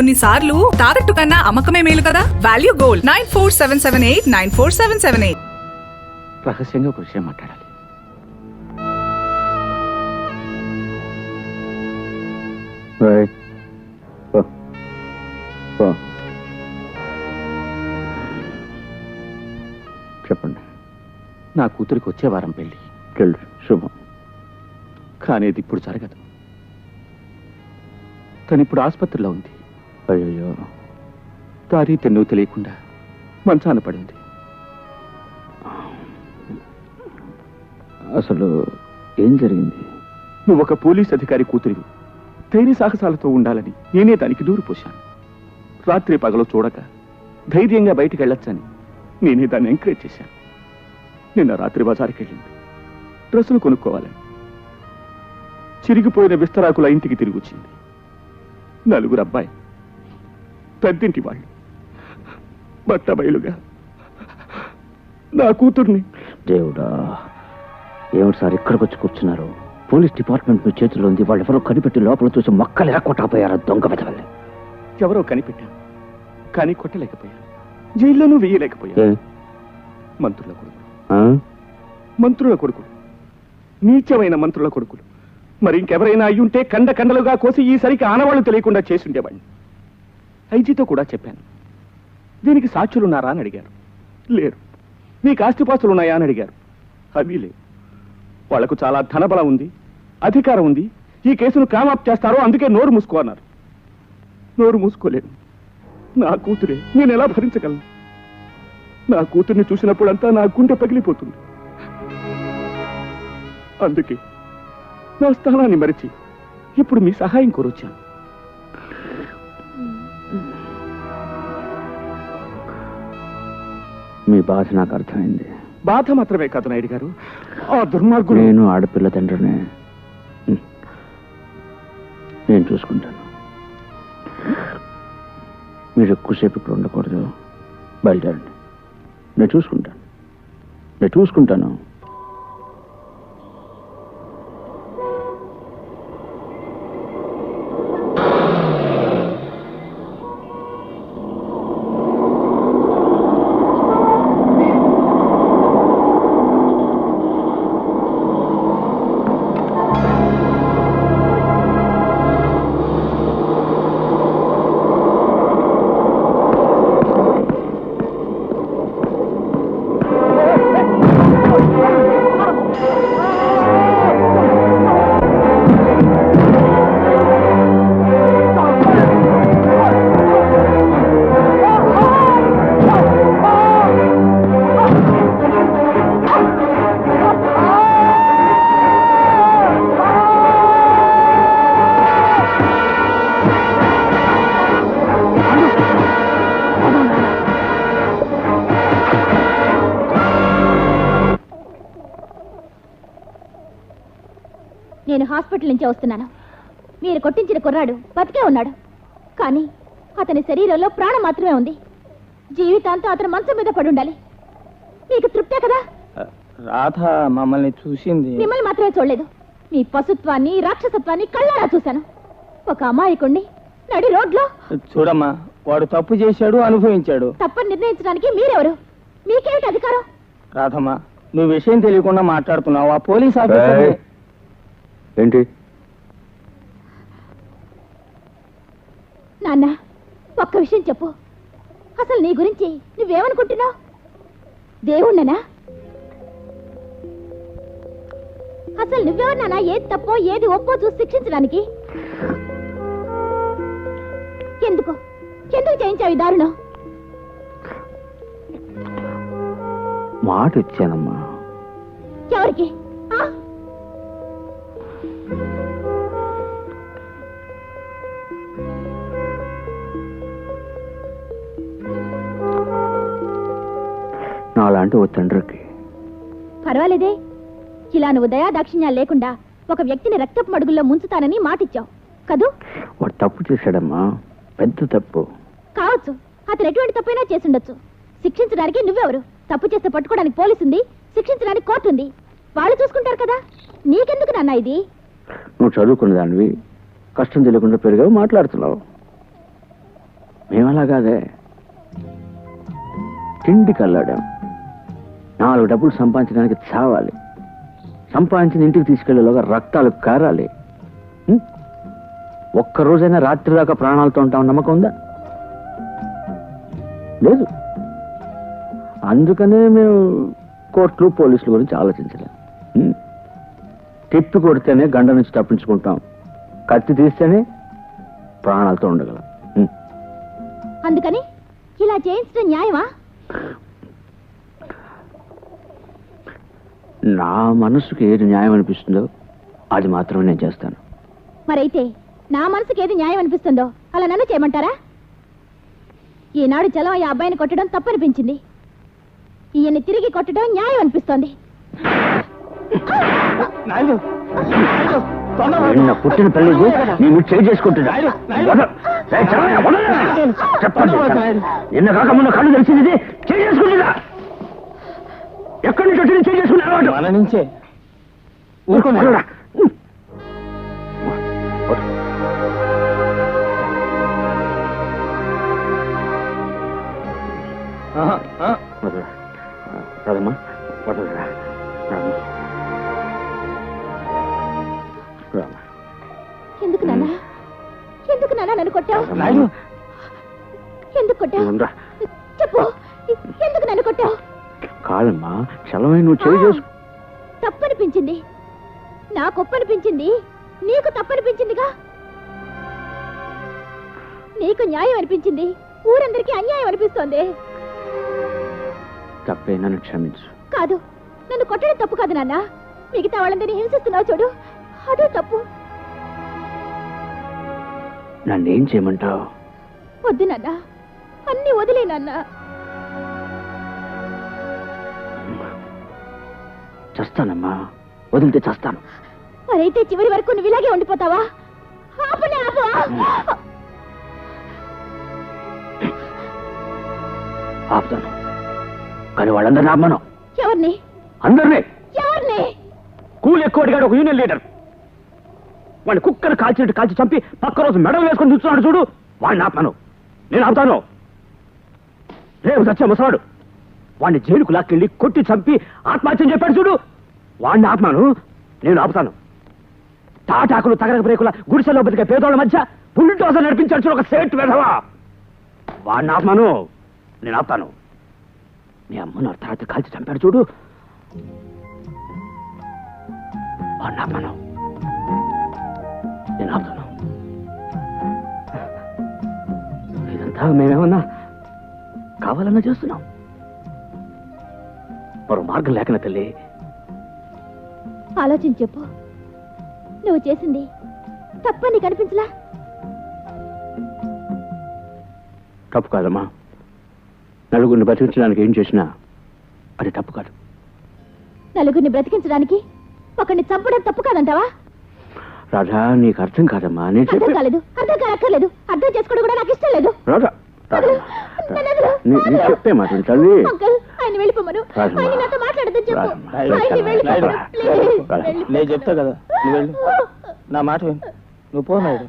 కొన్నిసార్లు తాకట్టు కన్నా అమ్మకమే మేలు కదా? Value gold nine four seven seven eight nine four seven seven eight రహస్యంగా ఒక విషయం మాట్లాడాలి. చెప్పండి. నా కూతురికి వచ్చే వారం పెళ్ళి. పెళ్ళి శుభం. కానీ ఇది ఇప్పుడు జరగదు. తను ఇప్పుడు ఆసుపత్రిలో ఉంది. అయ్యో దారి తెన్ను తెలియకుండా మంచాన పడింది. అసలు ఏం జరిగింది? నువ్వు ఒక పోలీస్ అధికారి కూతురివి. ధైర్య సాహసాలతో ఉండాలని నేనే దానికి దూరు పోశాను. రాత్రి పగలు చూడక ధైర్యంగా బయటికి వెళ్ళొచ్చని నేనే దాన్ని ఎంకరేజ్ చేశాను. నిన్న రాత్రి బజార్కి వెళ్ళింది డ్రెస్సులు కొనుక్కోవాలని. చిరిగిపోయిన విస్తరాకుల ఇంటికి తిరిగి వచ్చింది. నలుగురు అబ్బాయి పెద్దింటి వాళ్ళు. బట్ట బయలుగా నా కూతుర్ని. దేవుడా ఏమిటి సార్ ఇక్కడికి వచ్చి కూర్చున్నారు? పోలీస్ డిపార్ట్మెంట్ మీ చేతిలో ఉంది. వాళ్ళు ఎవరో కనిపెట్టి లోపల చూసి మొక్కలు ఎరక్కొట్టకపోయారు దొంగ వెతవల్ని ఎవరో కనిపెట్టాను కానీ కొట్టలేకపోయాను జైల్లోనూ వేయలేకపోయాను మంత్రుల కొడుకులు. మంత్రుల కొడుకులు. నీచమైన మంత్రుల కొడుకులు. మరి ఇంకెవరైనా అయ్యుంటే కండ కండలుగా కోసి ఈసరికి ఆనవాళ్ళు తెలియకుండా చేసుండేవాడిని. ఐజీతో కూడా చెప్పాను. దీనికి సాక్షులున్నారా అని అడిగారు. లేరు. మీకు ఆస్తిపాస్తులున్నాయా అని అడిగారు. అవి లేవు. వాళ్ళకు చాలా ధనబలం ఉంది అధికారం ఉంది. ఈ కేసును కామాప్ చేస్తారో అందుకే నోరు మూసుకో అన్నారు. నోరు మూసుకోలేను. నా కూతురే నేను ఎలా భరించగలను? నా కూతుర్ని చూసినప్పుడంతా నా గుండె పగిలిపోతుంది. అందుకే నా స్థానాన్ని మరిచి ఇప్పుడు మీ సహాయం కోరొచ్చాను. మీ బాధ నాకు అర్థమైంది. బాధ మాత్రమే కాదు నాయుడు గారు. ఆ దుర్మార్గుడు నేను ఆడపిల్ల తండ్రిని. నేను చూసుకుంటాను. మీరు ఎక్కువసేపు ఇక్కడ ఉండకూడదు. బయలుదేరండి. నేను చూసుకుంటాను. నేను చూసుకుంటాను. నుంచి వస్తున్నాను. మీరు కొట్టించిన కుర్రాడు బతికే ఉన్నాడు. కానీ అతని శరీరంలో ప్రాణం మాత్రమే ఉంది. జీవితాంతం అతను మంచం మీద పడి ఉండాలి. మీకు తృప్తే కదా? రాధ మమ్మల్ని చూసింది. మిమ్మల్ని మాత్రమే చూడలేదు. మీ పశుత్వాన్ని రాక్షసత్వాన్ని కళ్ళారా చూశాను. ఒక అమాయకుణ్ణి నడి రోడ్లో చూడమ్మా వాడు తప్పు చేశాడు అనుభవించాడు. తప్పని నిర్ణయించడానికి మీరెవరు? మీకేమిటి అధికారం? రాధమ్మ నువ్వు విషయం తెలియకుండా మాట్లాడుతున్నావు. ఆ పోలీస్ ఆఫీసర్. ఏంటి? నాన్న ఒక్క విషయం చెప్పు. అసలు నీ గురించి నువ్వేమనుకుంటున్నావు? దేవుణ్ణనా? అసలు నువ్వెవరు నాన్న? ఏది తప్పో ఏది ఒప్పో చూసి శిక్షించడానికి? ఎందుకు? ఎందుకు చేయించావు ఈ దారుణం? మాట ఇచ్చానమ్మా ఎవరికి? ఆ? నాలాంటి ఓ తండ్రికి. పర్వాలేదే. ఇలా నువ్వు దయా దాక్షిణ్యాలు లేకుండా ఒక వ్యక్తిని రక్తపు మడుగుల్లో ముంచుతానని మాటిచ్చావు. కదూ? వాడు తప్పు చేశాడమ్మా. పెద్ద తప్పు. కావచ్చు. అతను ఎటువంటి తప్పైనా చేసుండొచ్చు. శిక్షించడానికి నువ్వెవరు? తప్పు చేస్తే పట్టుకోవడానికి పోలీసు ఉంది శిక్షించడానికి కోర్టు ఉంది. వాళ్ళు చూసుకుంటారు కదా. నీకెందుకు నాన్న ఇది? నువ్వు చదువుకున్న దానివి కష్టం తెలియకుండా పెరిగావు మాట్లాడుతున్నావు. మేమలా కాదే. తిండికి అల్లాడాం నాలుగు డబ్బులు సంపాదించడానికి చావాలి. సంపాదించిన ఇంటికి తీసుకెళ్ళేలోగా రక్తాలు కారాలి. ఒక్కరోజైనా ఒక్క రోజైనా రాత్రి దాకా ప్రాణాలతో ఉంటాం నమ్మకం ఉందా? లేదు. అందుకనే మేము కోర్టులు పోలీసుల గురించి ఆలోచించలేం తిప్పి కొడితేనే గండ నుంచి తప్పించుకుంటాం. కత్తి తీస్తేనే ప్రాణాలతో ఉండగలం. అందుకని ఇలా చేయించడం న్యాయమా? నా మనసుకి ఏది న్యాయం అనిపిస్తుందో అది మాత్రమే నేను చేస్తాను. మరైతే నా మనసుకి ఏది న్యాయం అనిపిస్తుందో అలా నన్ను చేయమంటారా? ఈనాడు చలం ఈ అబ్బాయిని కొట్టడం తప్పనిపించింది. ఈయన్ని తిరిగి కొట్టడం న్యాయం అనిపిస్తోంది. నాయుడు నాయుడు, తొందరగా నిన్న పుట్టిన తల్లి నేను చేయి చేసుకుంటున్నా. ఏయ్, వదలరా. చెప్పండి నిన్న కాక మొన్న కళ్ళు తెలిసింది ఇది. చేయి చేసుకుంటున్నా. ఎక్కడి నుంచి వచ్చింది చేయి చేసుకునే అలవాటు? మన నుంచే. ఆహా, ఆ. వదలరా. ఎందుకు నాన్న? ఎందుకు నాన్న నన్ను కొట్టావు? ఎందుకు కొట్టావు? ఉండ్రా. చెప్పు. ఎందుకు నన్ను కొట్టావు? కాదమ్మా చలమై నువ్వు చేయి చేసుకు. తప్పనిపించింది. నాకు ఒప్పనిపించింది నీకు తప్పనిపించిందిగా? నీకు న్యాయం అనిపించింది. ఊరందరికీ అన్యాయం అనిపిస్తోంది. తప్పే నన్ను క్షమించు. కాదు నన్ను కొట్టడం తప్పు కాదు నాన్న. మిగతా వాళ్ళందరినీ హింసిస్తున్నావు చూడు. అదే తప్పు. నన్ను ఏం చేయమంటావు? వద్దు నాన్న. అన్ని వదిలే నాన్న. చస్తానమ్మా. వదిలితే చస్తాను. మరైతే చివరి వరకు నువ్వు ఇలాగే ఉండిపోతావా? ఆపనే ఆపు. ఆపుతాను. కానీ వాళ్ళందరినీ ఆపమను. ఎవరిని? అందరినీ. ఎవరిని? కూలి ఎక్కువ అడిగాడు ఒక యూనియన్ లీడర్. వాడిని కుక్కను కాల్చినట్టు కాల్చి చంపి పక్క రోజు మెడలు వేసుకొని చూస్తున్నాడు చూడు. వాడిని ఆపాను నేను ఆపుతాను. రేపు సత్య ముసలాడు. వాడిని జైలుకు లాక్కెళ్ళి కొట్టి చంపి ఆత్మహత్యం చెప్పాడు చూడు. వాడిని ఆత్మాను నేను ఆపుతాను. తాటాకులు తగరక బ్రేకుల గుడిసెలో బతికే పేదోళ్ళ మధ్య బుల్డోజర్ నడిపించాడు చూడు ఒక సేట్ వెధవా. వాడిని ఆత్మాను నేను ఆపుతాను. మీ అమ్మను తర్వాత కాల్చి చంపాడు చూడు. వాడిని ఆపమాను నేను ఆపుతాను. ఇదంతా మేమేమన్నా కావాలన్నా చేస్తున్నాం. మరో మార్గం లేకనా తల్లి. ఆలోచించి చెప్పు. నువ్వు చేసింది తప్పని కనిపించలా తప్పు కాదమ్మా. నలుగురిని బతికించడానికి ఏం చేసినా అది తప్పు కాదు. నలుగురిని బ్రతికించడానికి ఒకరిని చంపడం తప్పు కాదంటావా? రాధా నీకు అర్థం కాదమ్మా. నేను అర్థం చెప్పే కాలేదు. అర్థం కానక్కర్లేదు. అర్థం చేసుకోవడం కూడా నాకు ఇష్టం లేదు. రాధా నీ- నీ. చెప్పే మాట విను తల్లి. అంకుల్ ఆయన వెళ్ళిపోమను. రాజమ్మా. ఆయన నాతో మాట్లాడదని చెప్పు. రాజమ్మా. ఆయన వెళ్ళిపోమను. రాజమ్మా. ప్లీజ్ రాజమ్మా. నేను చెప్తా కదా. నువ్వు వెళ్ళు. నా మాట విను. నువ్వు పో నాయుడు.